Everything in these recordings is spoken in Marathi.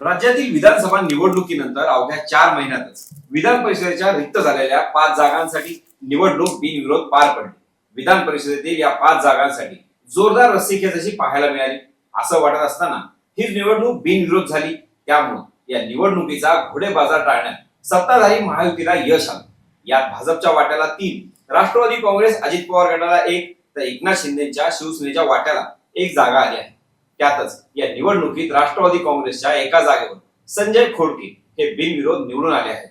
राज्यातील विधानसभा निवडणुकीनंतर अवघ्या चार महिन्यातच विधान परिषदेच्या रिक्त झालेल्या पाच जागांसाठी निवडणूक बिनविरोध पार पडली. विधान परिषदेतील या पाच जागांसाठी जोरदार रस्सीखेच अशी पाहायला मिळाली. असं वाटत असताना ही निवडणूक बिनविरोध झाली. त्यामुळे या निवडणुकीचा घोडे बाजार टाळण्यात सत्ताधारी महायुतीला यश आलं. यात भाजपच्या वाट्याला तीन राष्ट्रवादी काँग्रेस अजित पवार गटाला एक तर एकनाथ शिंदेच्या शिवसेनेच्या वाट्याला एक जागा आली आहे. त्यातच या निवडणुकीत राष्ट्रवादी काँग्रेसच्या एका जागेवर संजय खोडके हे बिनविरोध निवडून आले आहेत.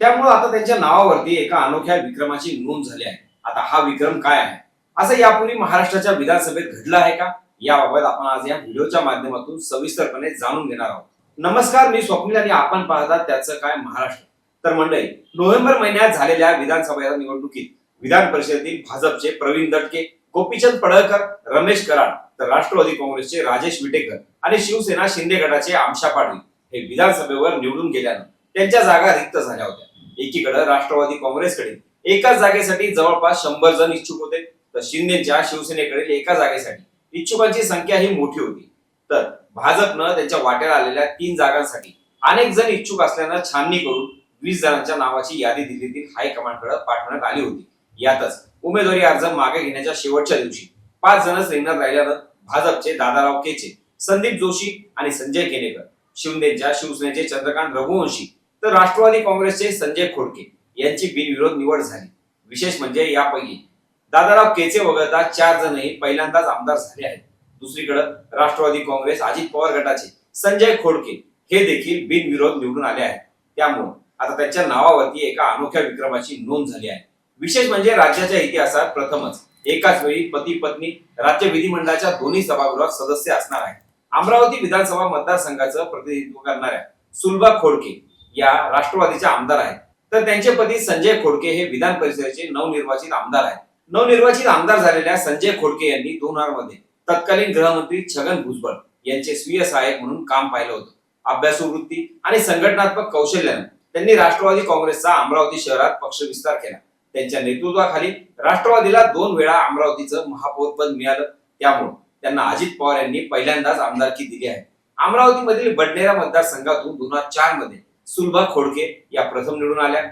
त्यामुळे आता त्यांच्या नावावरती एका अनोख्या विक्रमाची नोंद झाली आहे. आता हा विक्रम काय आहे? असं यापूर्वी महाराष्ट्राच्या विधानसभेत घडलं आहे का? याबाबत आपण आज या व्हिडिओच्या माध्यमातून सविस्तरपणे जाणून घेणार आहोत. नमस्कार मी स्वप्नील आणि आपण पाहतात त्याचं काय महाराष्ट्र. तर मंडळी नोव्हेंबर महिन्यात झालेल्या विधानसभा निवडणुकीत विधान परिषदेतील भाजपचे प्रवीण दटके गोपीचंद पडळकर रमेश कराड तर राष्ट्रवादी काँग्रेसचे राजेश विटेकर आणि शिवसेना शिंदे गटाचे आमशा पाटील हे विधानसभेवर निवडून गेल्यानं त्यांच्या जागा रिक्त झाल्या होत्या. एकीकडे राष्ट्रवादी काँग्रेसकडे एकाच जागेसाठी जवळपास शंभर जण इच्छुक होते तर शिंदेच्या शिवसेनेकडील एका जागेसाठी इच्छुकांची संख्या ही मोठी होती. तर भाजपनं त्यांच्या वाट्याला आलेल्या तीन जागांसाठी अनेक जण इच्छुक असल्यानं छाननी करून वीस जणांच्या नावाची यादी दिल्लीतील हायकमांडकडे पाठवण्यात आली होती. यातच उमेदवारी अर्ज मागे घेण्याच्या शेवटच्या दिवशी पाच जणच रिंगणात राहिल्यानं भाजपचे दादाराव केचे संदीप जोशी आणि संजय केनेकर शिवनेच्या शिवसेनेचे चंद्रकांत रघुवंशी तर राष्ट्रवादी काँग्रेसचे संजय खोडके यांची बिनविरोध निवड झाली. विशेष म्हणजे यापैकी दादाराव केचे वगळता चार जणही पहिल्यांदाच आमदार झाले आहेत. दुसरीकडे राष्ट्रवादी काँग्रेस अजित पवार गटाचे संजय खोडके हे देखील बिनविरोध निवडून आले आहेत. त्यामुळे आता त्यांच्या नावावरती एका अनोख्या विक्रमाची नोंद झाली आहे. विशेष म्हणजे राज्याच्या इतिहासात प्रथमच एकाच वेळी पती पत्नी राज्य विधिमंडळाच्या दोन्ही सभागृहात सदस्य असणार आहेत. अमरावती विधानसभा मतदारसंघाचं प्रतिनिधित्व करणाऱ्या सुलभा खोडके या राष्ट्रवादीच्या आमदार आहेत. तर त्यांचे पती संजय खोडके हे विधान परिषदेचे नवनिर्वाचित आमदार आहेत. नवनिर्वाचित आमदार झालेल्या संजय खोडके यांनी दोन हजारमध्ये तत्कालीन गृहमंत्री छगन भुजबळ यांचे स्वीय सहाय्यक म्हणून काम पाहिलं होतं. अभ्यासू वृत्ती आणि संघटनात्मक कौशल्यानं त्यांनी राष्ट्रवादी काँग्रेसचा अमरावती शहरात पक्ष विस्तार केला. त्यांच्या नेतृत्वाखाली राष्ट्रवादीला दोन वेळा अमरावतीचं महापौरपद मिळालं. त्यामुळे त्यांना अजित पवार यांनी पहिल्यांदाच आमदारकी दिली आहे. अमरावतीमधील बडनेरा मतदारसंघातून दोन हजार चारमध्ये सुलभा खोडके या प्रथम निवडून आल्या.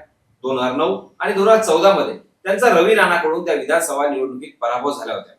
दोन हजार नऊ आणि दोन हजार चौदा मध्ये त्यांचा रवी राणाकडून त्या विधानसभा निवडणुकीत पराभव झाला होता.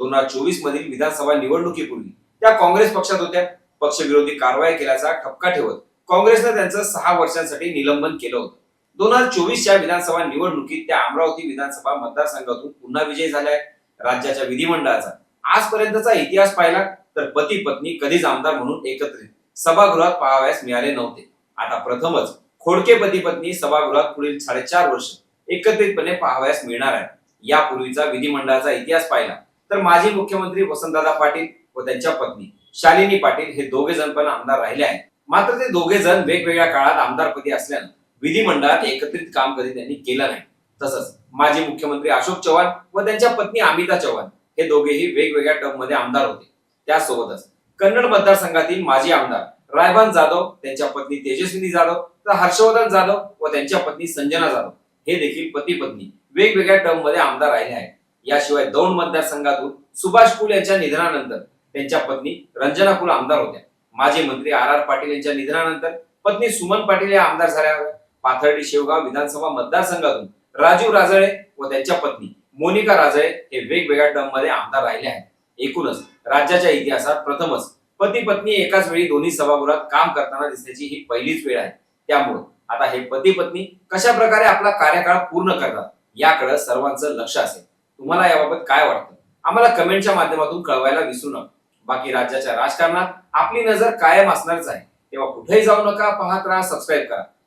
दोन हजार चोवीस मधील विधानसभा निवडणुकीपूर्वी त्या काँग्रेस पक्षात होत्या. पक्षविरोधी कारवाई केल्याचा ठपका ठेवत काँग्रेसनं त्यांचं सहा वर्षांसाठी निलंबन केलं होतं. दोन हजार चोवीसच्या विधानसभा निवडणुकीत त्या अमरावती विधानसभा मतदारसंघातून पुन्हा विजय झाल्या राज्याच्या विधिमंडळाचा. आजपर्यंतचा इतिहास पाहिला तर पती पत्नी कधीच आमदार म्हणून एकत्रित सभागृहात पाहावयास मिळाले नव्हते. आता प्रथमच खोडके पती पत्नी सभागृहात पुढील साडेचार वर्ष एकत्रितपणे पाहावयास मिळणार आहे यापूर्वीचा विधिमंडळाचा इतिहास पाहिला तर माजी मुख्यमंत्री वसंतदादा पाटील व त्यांच्या पत्नी शालिनी पाटील हे दोघे जण पण आमदार राहिले आहेत. मात्र ते दोघे जण वेगवेगळ्या काळात आमदारपदी असल्यानं विधिमंडळात एकत्रित काम कधी त्यांनी केलं नाही. तसंच माजी मुख्यमंत्री अशोक चव्हाण व त्यांच्या पत्नी अमिता चव्हाण हे दोघेही वेगवेगळ्या टर्ममध्ये आमदार होते. त्यासोबतच कन्नड मतदारसंघातील माजी आमदार रायबान जाधव त्यांच्या पत्नी तेजस्विनी जाधव तर हर्षवर्धन जाधव व त्यांच्या पत्नी संजना जाधव हे देखील पती पत्नी वेगवेगळ्या टर्ममध्ये आमदार राहिले आहेत. याशिवाय दौंड मतदारसंघातून सुभाष कुल यांच्या निधनानंतर त्यांच्या पत्नी रंजना कुल आमदार होत्या. माजी मंत्री आर आर पाटील यांच्या निधनानंतर पत्नी सुमन पाटील या आमदार झाल्या होत्या. पाथर्डी शेवगाव विधानसभा मतदारसंघातून राजीव राजळे व त्यांच्या पत्नी मोनिका राजळे हे वेगवेगळ्या टर्ममध्ये आमदार राहिले आहेत. एकूणच राज्याच्या इतिहासात प्रथमच पती पत्नी एकाच वेळी दोन्ही सभागृहात काम करताना दिसण्याची ही पहिलीच वेळ आहे. त्यामुळं आता हे पती पत्नी कशा प्रकारे आपला कार्यकाळ पूर्ण करतात याकडे सर्वांचं लक्ष असेल. तुम्हाला याबाबत काय वाटतं? आम्हाला कमेंटच्या माध्यमातून कळवायला विसरू नका. बाकी राज्याच्या राजकारणात आपली नजर कायम असणारच आहे. तेव्हा कुठेही जाऊ नका पाहत राहा सबस्क्राईब करा.